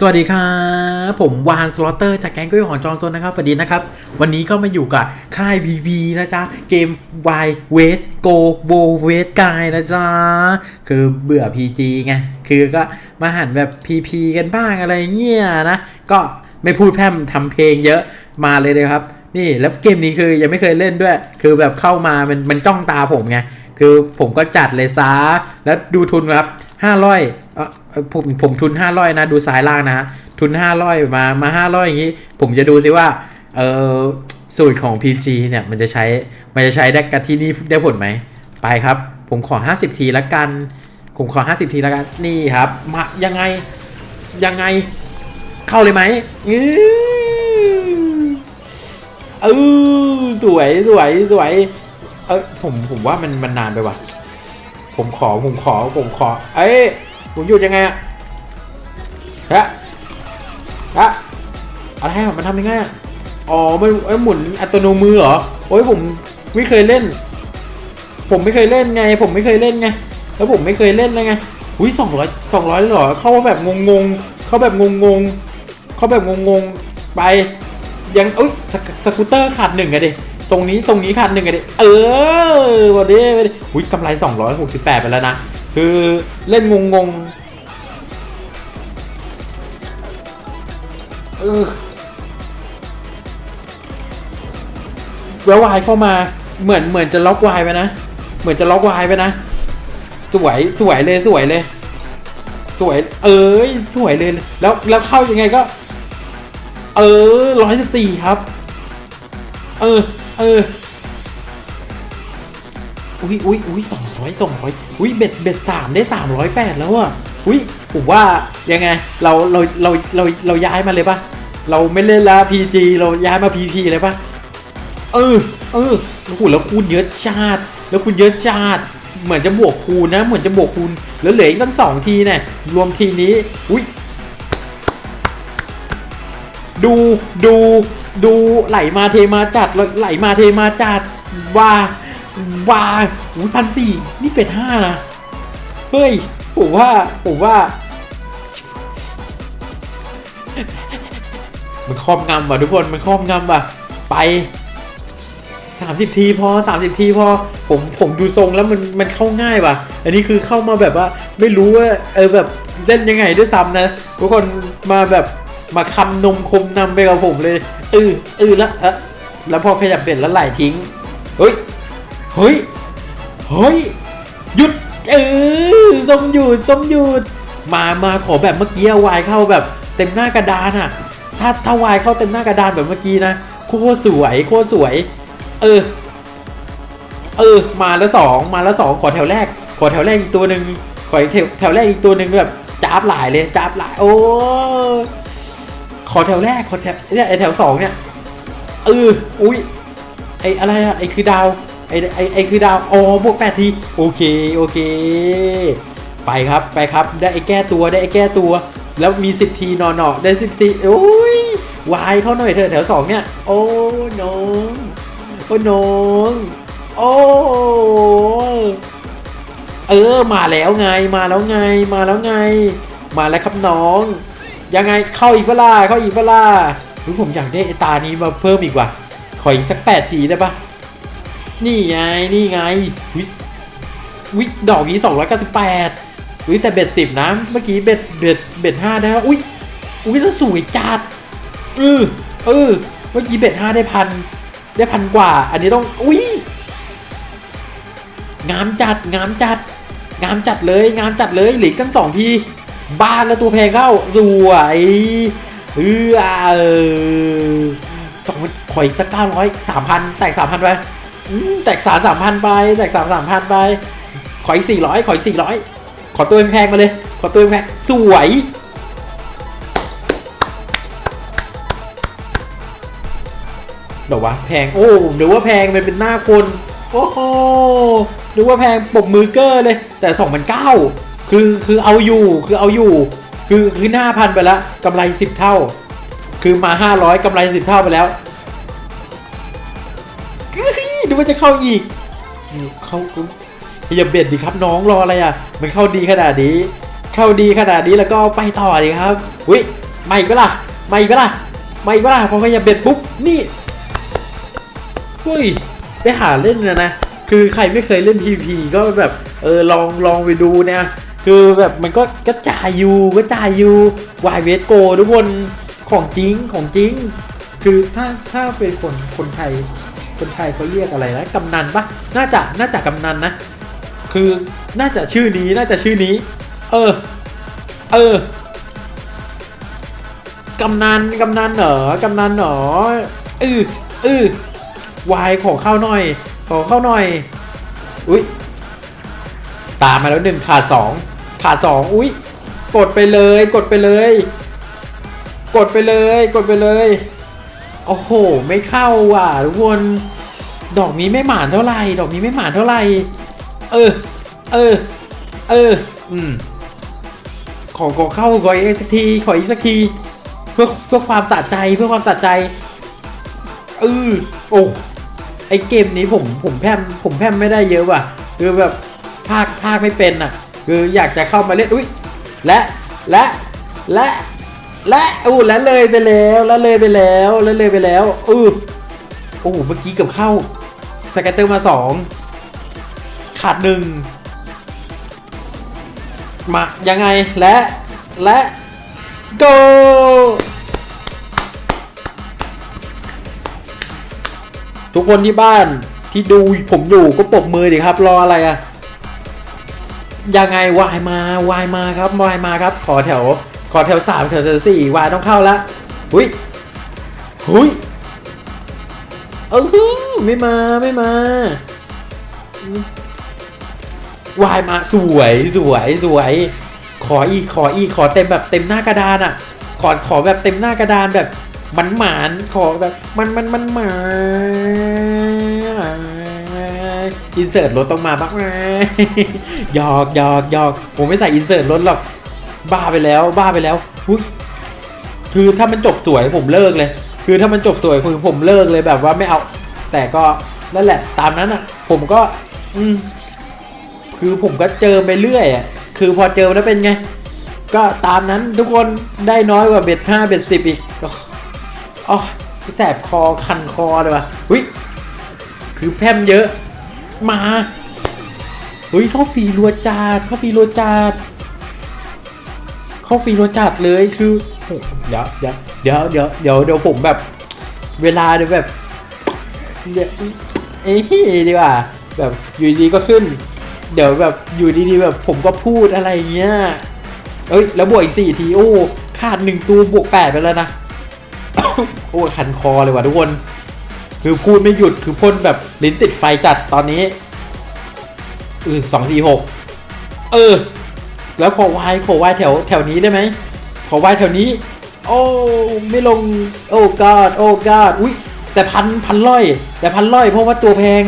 สวัสดีครับ ผมวานสลอตเตอร์จากแก๊งกุ้ยหอนจองโซนนะครับสวัสดีนะครับ วันนี้ก็มาอยู่กับค่าย BB นะจ๊ะ เกม Y Wait Go Bo Wait Guy นะจ๊ะ คือเบื่อ PG ไง คือก็มาหันแบบ PP กันบ้างอะไรเงี้ยนะ ก็ไม่พูดแพร่มทำเพลงเยอะมาเลยเลยครับ นี่แล้วเกมนี้คือยังไม่เคยเล่นด้วย คือแบบเข้ามามันมันจ้องตาผมไง คือผมก็จัดเลยซาแล้วดูทุนครับห้าร้อย ผมผมทุนห้าร้อยนะ ดูซ้ายล่างนะ ทุนห้าร้อยมามาห้าร้อยอย่างนี้ ผมจะดูซิว่าเออสูตรของ PG เนี่ย มันจะใช้มันจะใช้ได้กับที่นี่ได้ผลไหม ไปครับ ผมขอ 50 ทีละกัน ผมขอ 50 ทีละกัน นี่ครับ มายังไง ยังไง เข้าเลยไหมอือเออสวยสวยสวย เออผมผมว่ามันมันนานไปว่ะ ผมขอผมขอผมขอ เอ้ย ผมหยุดยังไงอะฮะฮะอะไรอะมันทำยังไงอะอ๋อ มันเอ้หมุนอัตโนมือเหรอ โอ้ยผมไม่เคยเล่น ผมไม่เคยเล่นไง ผมไม่เคยเล่นไง แล้วผมไม่เคยเล่นเลยไง อุ้ยสองร้อยสองร้อยเหรอ เข้าแบบงงๆเข้าแบบงงๆเข้าแบบงงๆไป ยังอุ้ยสกสกูตเตอร์ขาดหนึ่งอะดิทรงนี้ทรงนี้ขาดหนึ่งอะดิ เออวันนี้วันนี้อุ้อยหกำไร268ไปแล้วนะ คือเล่นงงๆเออแววายเข้ามาเหมือนเหมือนจะล็อกวายไปนะ เหมือนจะล็อกวายไปนะ สวยสวยเลยสวยเลย สวย เอ้ยสวยเลย แล้วแล้วเข้ายังไงก็ เออร้อยสิบสี่ครับ เออ เออ อุ้ยอุ้ยอุ้ยสองร้อยสองร้อยอุ้ยเบ็ดเบ็ดสามได้สามร้อยแปดแล้วอะอุ้ยผมว่ายังไงเราเราเราเราเราย้ายมาเลยปะเราไม่เล่นละพีจีเราย้ายมาพีพีเลยปะเออเออโอ้โหแล้วคูณเยอะชาติ แล้วคูณเยอะชาติ เหมือนจะบวกคูณนะ เหมือนจะบวกคูณแล้วเหลืออีกตั้งสองทีเนี่ยรวมทีนี้อุ้ยดูดูดูไหลมาเทมาจัดล้วไหลมาเทมาจัดว่า ว่าอุ้ยพันสี่นี่เป็ดห้านะ เฮ้ย ผมว่า ผมว่า มันครอบงำว่ะทุกคน มันครอบงำว่ะ ไป30ทีพอ30ทีพอ ผมผมดูทรงแล้วมันมันเข้าง่ายว่ะ อันนี้คือเข้ามาแบบว่า ไม่รู้ว่า เออแบบเล่นยังไงด้วยซ้ำนะ ทุกคนมาแบบมาคำนมคมนำไปกับผมเลยเออเออแล้วเออแล้วพอขยับเบ็ดแล้วไหลทิ้ง เฮ้ย เฮ้ย เฮ้ย หยุด เออสมหยุดสมหยุด มามาขอแบบเมื่อกี้วายเข้าแบบเต็มหน้ากระดานอะถ้าถ้าวายเข้าเต็มหน้ากระดานแบบเมื่อกี้นะ โคตรสวย โคตรสวย เออ เออ มาแล้วสองมาแล้วสองขอแถวแรก ขอแถวแรกอีกตัวหนึ่งขออีกแถวแถวแรกอีกตัวหนึ่งแบบจ้าบหลายเลยจ้าบหลาย โอ้ ขอแถวแรก ขอแถวเนี่ยไอแถวสองเนี่ยเออ อุ้ยไออะไรอะไอคือดาว ไอไอไอคือดาวอ๋อบวกแปดทีโอเคโอเค ไปครับไปครับได้ไอแก้ตัวได้ไอแก้ตัว แล้วมีสิบทีนอนเนาะได้สิบสี่โอ้ยวายเข้าหน่อยเถอะแถวสองเนี่ย โอ้น้องโอ้น้องโอ้เออมาแล้วไงมาแล้วไงมาแล้วไง มาแล้วครับน้อง ยังไงเข้าอีกเวลาเข้าอีกเวลาอุ๊ยผมอยากได้ตานี้มาเพิ่มอีกว่ะขออีกสักแปดทีได้ปะ นี่ไง นี่ไงวิวิดอกนี้สองร้อยเก้าสิบแปดวิแต่เบ็ดสิบนะ เมื่อกี้เบ็ดเบ็ดเบ็ดห้าได้อุ้ยอุ้ยแล้วสวยจัดเออเออเมื่อกี้เบ็ดห้าได้พันได้พันกว่า อันนี้ต้องอุ้ยงามจัดงามจัด งามจัดเลยงามจัดเลยหลีกทั้งสองทีบ้านแล้วตัวแพงเข้าสวยเออสองขออีกสักเก้าร้อยสามพันแตกสามพันไป แตกสามสามพันไป แตกสามสามพันไป ขออีกสี่ร้อยขออีกสี่ร้อยขอตัวแพงมาเลย ขอตัวแพงสวย เดี๋ยววะแพง โอ้เดี๋ยวว่าแพงมันเป็นหน้าคน โอ้โหนึกว่าแพงปกมือเกอร์เลย แต่สองพันเก้าคือคือเอาอยู่คือเอาอยู่ คือคือห้าพันไปแล้วกำไรสิบเท่า คือมาห้าร้อยกำไรสิบเท่าไปแล้ว ว่าจะเข้าอีกเข้าอย่าเบ็ดดิครับน้องรออะไรอะ มันเข้าดีขนาดนี้ เข้าดีขนาดนี้แล้วก็ไปต่อดีครับอุ้ยมาอีกเปล่ามาอีกเปล่ามาอีกเปล่าพอขยับเบ็ดปุ๊บนี่เฮ้ยไปหาเล่นนะนะคือใครไม่เคยเล่น PVP ก็แบบเออลองลองไปดูเนี่ยคือแบบมันก็กระจายอยู่กระจายอยู่วายเวสโกทุกคนของจริงของจริง คือถ้าถ้าเป็นคนคนไทย คนไทยเขาเรียกอะไรนะกำนันปะน่าจะน่าจะกำนันนะ คือน่าจะชื่อนี้น่าจะชื่อนี้ เออ เออกำนันกำนันเหรอกำนันเหรอเออเออวายขอเข้าหน่อย ขอเข้าหน่อย อุ้ยตามมาแล้วหนึ่งขาดสองขาดสองอุ้ยกดไปเลย กดไปเลย กดไปเลย กดไปเลย โอ้โห ไม่เข้าว่ะทุกคนดอกนี้ไม่หมานเท่าไหร่ ดอกนี้ไม่หมานเท่าไหร่ เออ เออ เออ อืม ขอขอเข้าขออีกสักที ขออีกสักที เพื่อเพื่อความสะใจเพื่อความสะใจ เออ โอ้ ไอเกมนี้ผมผมแพมผมแพมไม่ได้เยอะว่ะ คือแบบภาคภาคไม่เป็นอะ คืออยากจะเข้ามาเล่น อุ้ยและและและ และอู้และเลยไปแล้วและเลยไปแล้วและเลยไปแล้วเออโอ้โหเมื่อกี้เกับเข้าสแกตเตอร์มาสองขาดหนึ่งมายังไงและและ go ทุกคนที่บ้านที่ดูผมอยู่ก็ปรบมือดิครับ รออะไรอะยังไงวายมาวายมาครับวายมาครับ ขอแถว อแถวสามแถวสี่วายต้องเข้าละหุยหุยเออหือไม่มาไม่มาวายมาสวยสวยสวย ขออีกขออีกขอเต็มแบบเต็มหน้ากระดานอะ่ะ ขอขอแบบเต็มหน้ากระดานแบบมันหมานขอแบบมันมันมันหมานอินเสิร์ตรถต้องมาบ้างไหมหยอกหยอกหยอกผมไม่ใส่อินเสิร์ตรถหรอก บ้าไปแล้วบ้าไปแล้วคือถ้ามันจบสวยผมเลิกเลย คือถ้ามันจบสวยคือผมเลิกเลยแบบว่าไม่เอา แต่ก็นั่นแหละ ตามนั้นอะ ผมก็ อืมคือผมก็เจอไปเรื่อยอะคือพอเจอแล้วเป็นไง ก็ตามนั้นทุกคนได้น้อยกว่าเบ็ดห้าเบ็ดสิบอีกอ๋อแสบคอคันคอเลยว่ะหุ้ยคือแพมเยอะ มาเฮ้ยเข้าฟรีรัวจัดเข้าฟรีรัวจัด เข้าฟรีรจัดเลยคือเดี๋ยวเดี๋ยวเดี๋ยวเดี๋ยวเดี๋ยวเดี๋ยวผมแบบ เวลาเดี๋ยวแบบเดี๋ยวเอ้ยดีกว่า แบบอยู่ดีๆก็ขึ้น เดี๋ยวแบบอยู่ดีๆแบบผมก็พูดอะไรเงี้ยเอ้ยแล้วบวกอีกสี่ทีโอ้ขาดหนึ่งตัวบวกแปดไปแล้วนะโอ้คันคอเลยว่ะทุกคน คือพูดไม่หยุดคือพ่นแบบลิ้นติดไฟจัดตอนนี้เออสองสี่หกเออ แล้วขอวายขอวายแถวแถวนี้ได้ไหมขอวายแถวนี้ โอ้ไม่ลงโอ้กอดโอ้กอดอุ้ยแต่พันพันร้อย แต่พันร้อยเพราะว่าตัวแพง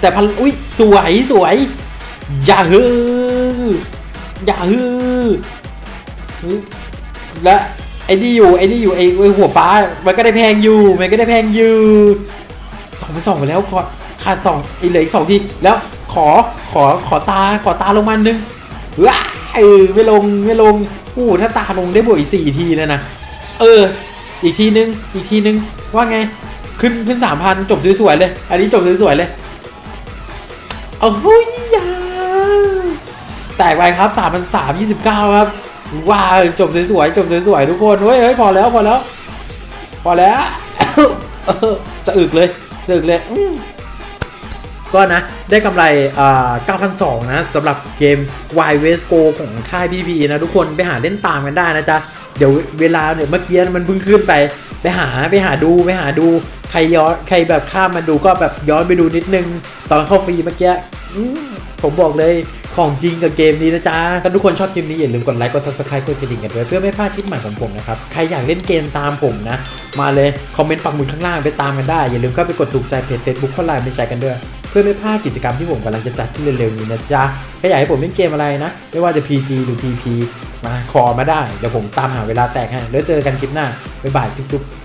แต่พันอุ้ยสวยสวย อย่าฮืออย่าฮือและไอ้นี่อยู่ไอ้นี่อยู่ไอ้ไอ้หัวฟ้ามันก็ได้แพงอยู่มันก็ได้แพงอยู่สองไปสองไปแล้วขอขาดสองอีเหลืออีกสองทีแล้วขอขอขอตาขอตาลงมาหนึ่ง ว้าเออไม่ลงไม่ลงอู้ถ้าตาลงได้บวกอีกสี่ทีเลยนะ เออ อีกทีนึง อีกทีนึง ว่าไง ขึ้นขึ้นสามพันจบสวยๆเลย อันนี้จบสวยๆเลย เอาเฮ้ยยาแตกไปครับสามพันสามยี่สิบเก้าครับ ว้าวจบสวยๆจบสวยๆทุกคนเฮ้ยเฮ้ยพอแล้วพอแล้ว พอแล้วจะอึกเลยจะอึกเลยอื ก็นะได้กำไรอ่า9,200นะสำหรับเกม Y West Go ของค่าย PP นะทุกคนไปหาเล่นตามกันได้นะจ๊ะ เดี๋ยวเวลาเนี่ยเมื่อกี้มันเพิ่งขึ้นไปไปหาไปหาดูไปหาดูใครย้อนใครแบบข้ามมาดูก็แบบย้อนไปดูนิดนึง ตอนเข้าฟรีเมื่อกี้ผมบอกเลยของจริงกับเกมนี้นะจ๊ะถ้าทุกคนชอบคลิปนี้อย่าลืมกดไลค์กด subscribe กดกระดิ่งกันด้วยเพื่อไม่พลาดคลิปใหม่ของผมนะครับ ใครอยากเล่นเกมตามผมนะ มาเลย คอมเมนต์ปักหมุดข้างล่างไปตามกันได้ อย่าลืมเข้าไปกดถูกใจเพจ Facebook ข้าไลน์ไปแชร์กันด้วย เพื่อไม่พลาดกิจกรรมที่ผมกำลังจะจัดขึ้นเร็วๆนี้นะจ๊ะถ้าอยากให้ผมเล่นเกมอะไรนะ ไม่ว่าจะ PG หรือ PP มาขอมาได้ เดี๋ยวผมตามหาเวลาแตกให้ แล้วเจอกันคลิปหน้า บ๊ายบายจุ๊บๆ